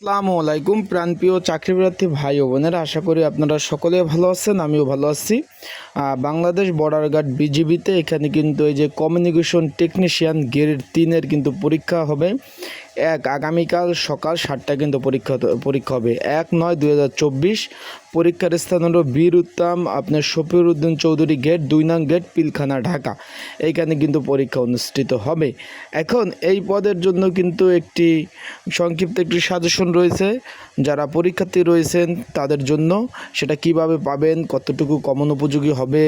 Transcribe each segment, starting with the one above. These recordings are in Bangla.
আসসালামু আলাইকুম প্রাণপ্রিয় চাকরিপ্রার্থী ভাই ও বোনেরা, আশা করি আপনারা সকলে ভালো আছেন, আমিও ভালো আছি। বাংলাদেশ বর্ডার গার্ড বিজিবিতে এখানে কিন্তু এই যে কমিউনিকেশন টেকনিশিয়ান গ্রেড তিনের কিন্তু পরীক্ষা হবে। এক, আগামীকাল সকাল সাতটায় কিন্তু পরীক্ষা পরীক্ষা হবে। এক, নয়, দুই হাজার চব্বিশ, পরীক্ষার স্থান হলো বীর উত্তম, আপনার শফির উদ্দিন চৌধুরী গেট দুই নং গেট পিলখানা, ঢাকা। এইখানে কিন্তু পরীক্ষা অনুষ্ঠিত হবে। এখন এই পদের জন্য কিন্তু একটি সংক্ষিপ্ত একটি সাজেশন রয়েছে। যারা পরীক্ষার্থী রয়েছেন, তাদের জন্য সেটা কীভাবে পাবেন, কতটুকু কমন উপযোগী হবে,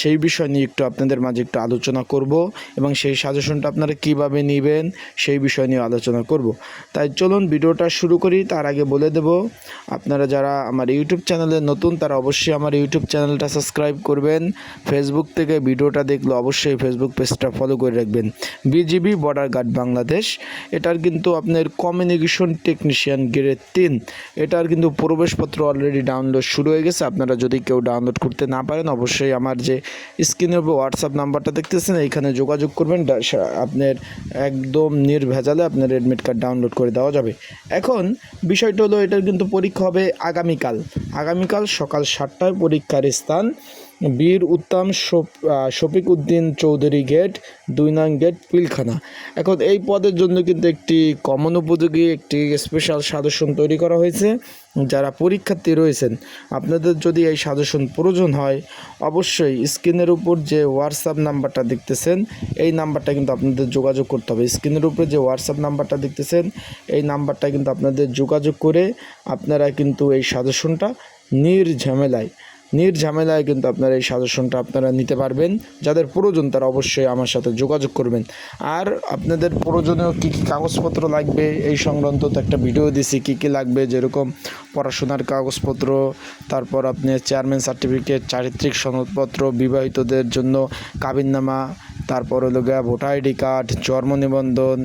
সেই বিষয় নিয়ে একটু আপনাদের মাঝে একটু আলোচনা করব এবং সেই সাজেশনটা আপনারা কীভাবে নেবেন, সেই বিষয় নিয়ে আলোচনা করব। তাই চলুন ভিডিওটা শুরু করি। তার আগে বলে দেব, আপনারা যারা আমার ইউটিউব চ্যানেলে নতুন, তারা অবশ্যই আমার ইউটিউব চ্যানেলটা সাবস্ক্রাইব করবেন। ফেসবুক থেকে ভিডিওটা দেখলে অবশ্যই ফেসবুক পেজটা ফলো করে রাখবেন। বিজিবি বর্ডার গার্ড বাংলাদেশ এটার কিন্তু আপনার কমিউনিকেশন টেকনিশিয়ান গ্রেড তিন। এটার কিন্তু প্রবেশপত্র অলরেডি ডাউনলোড শুরু হয়ে গেছে। আপনারা যদি কেউ ডাউনলোড করতে না পারেন, অবশ্যই আমার যে স্ক্রিনের উপর হোয়াটসঅ্যাপ নাম্বারটা দেখতেছেন, এইখানে যোগাযোগ করবেন। আপনার একদম নির্ভেজালে আপনার এডমিট কার্ড ডাউনলোড করে দেওয়া যাবে। এখন বিষয়টা হলো, এটার কিন্তু পরীক্ষা হবে আগামীকাল। আগামীকাল সকাল সাতটায় পরীক্ষার স্থান বীর উত্তম শফিক উদ্দিন চৌধুরী গেট, দুই নং গেট, পিলখানা। এখন এই পদের জন্য কিন্তু একটি কমন উপযোগী একটি স্পেশাল সাজেশন তৈরি করা হয়েছে। যারা পরীক্ষার্থী রয়েছেন, আপনাদের যদি এই সাজেশন প্রয়োজন হয়, অবশ্যই স্ক্রিনের উপর যে হোয়াটসঅ্যাপ নাম্বারটা দেখতেছেন, এই নাম্বারটা কিন্তু আপনাদের যোগাযোগ করতে হবে। স্ক্রিনের উপরে যে হোয়াটসঅ্যাপ নাম্বারটা দেখতেছেন, এই নাম্বারটা কিন্তু আপনাদের যোগাযোগ করে আপনারা কিন্তু এই সাজেশনটা নির্ঝামেলায় নির্ঝামেলায় কিন্তু আপনারা এই সাজেশনটা আপনারা নিতে পারবেন। যাদের প্রয়োজন তারা অবশ্যই আমার সাথে যোগাযোগ করবেন। আর আপনাদের প্রয়োজনীয় কী কী কাগজপত্র লাগবে এই সংক্রান্ত তো একটা ভিডিও দিছি, কী কী লাগবে যেরকম পড়াশোনার কাগজপত্র, তারপর আপনি চেয়ারম্যান সার্টিফিকেট চারিত্রিক সনদপত্র, বিবাহিতদের জন্য কাবিননামা তারপর হলো গিয়া ভোটার আইডি কার্ড, জন্ম নিবন্ধন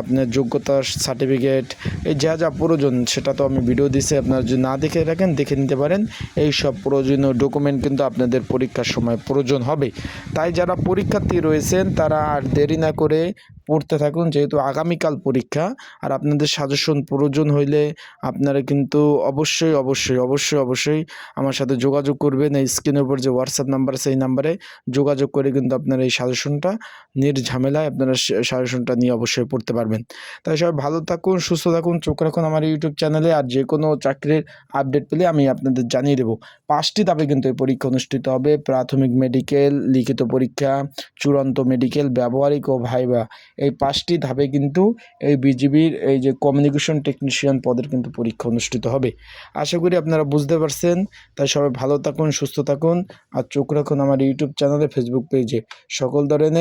আপনার যোগ্যতা সার্টিফিকেট এই যা যা প্রয়োজন সেটা তো আমি ভিডিও দিছি, আপনারা যদি না দেখে রাখেন দেখে নিতে পারেন। এই সব প্রয়োজনীয় ডকুমেন্ট কিন্তু আপনাদের পরীক্ষার সময় প্রয়োজন হবে। তাই যারা পরীক্ষার্থী রয়েছেন, তারা আর দেরি না করে পড়তে থাকুন, যেহেতু আগামীকাল পরীক্ষা। আর আপনাদের সাজেশন প্রয়োজন হইলে আপনারা কিন্তু অবশ্যই অবশ্যই অবশ্যই অবশ্যই আমার সাথে যোগাযোগ করবেন। এই স্ক্রিনের উপর যে হোয়াটসঅ্যাপ নাম্বার সেই নাম্বারে যোগাযোগ করে কিন্তু আপনারা এই সাজেশনটা নির্ঝামেলায় আপনারা সাজেশনটা নিয়ে অবশ্যই পড়তে পারবেন। তাই সবাই ভালো থাকুন, সুস্থ থাকুন, চোখ রাখুন আমার ইউটিউব চ্যানেলে আর যে কোনো চাকরির আপডেট পেলে আমি আপনাদের জানিয়ে দেবো। পাঁচটি ধাপে কিন্তু এই পরীক্ষা অনুষ্ঠিত হবে। প্রাথমিক মেডিকেল লিখিত পরীক্ষা, চূড়ান্ত মেডিকেল ব্যবহারিক ও ভাইবা এই পাঁচটি ধাপে কিন্তু এই বিজিবির এই যে কমিউনিকেশন টেকনিশিয়ান পদের কিন্তু পরীক্ষা অনুষ্ঠিত হবে। আশা করি আপনারা বুঝতে পারছেন। তাই সবাই ভালো থাকুন, সুস্থ থাকুন। আর চোখ রাখুন আমার ইউটিউব চ্যানেলে ফেসবুক পেজে সকল ধরনের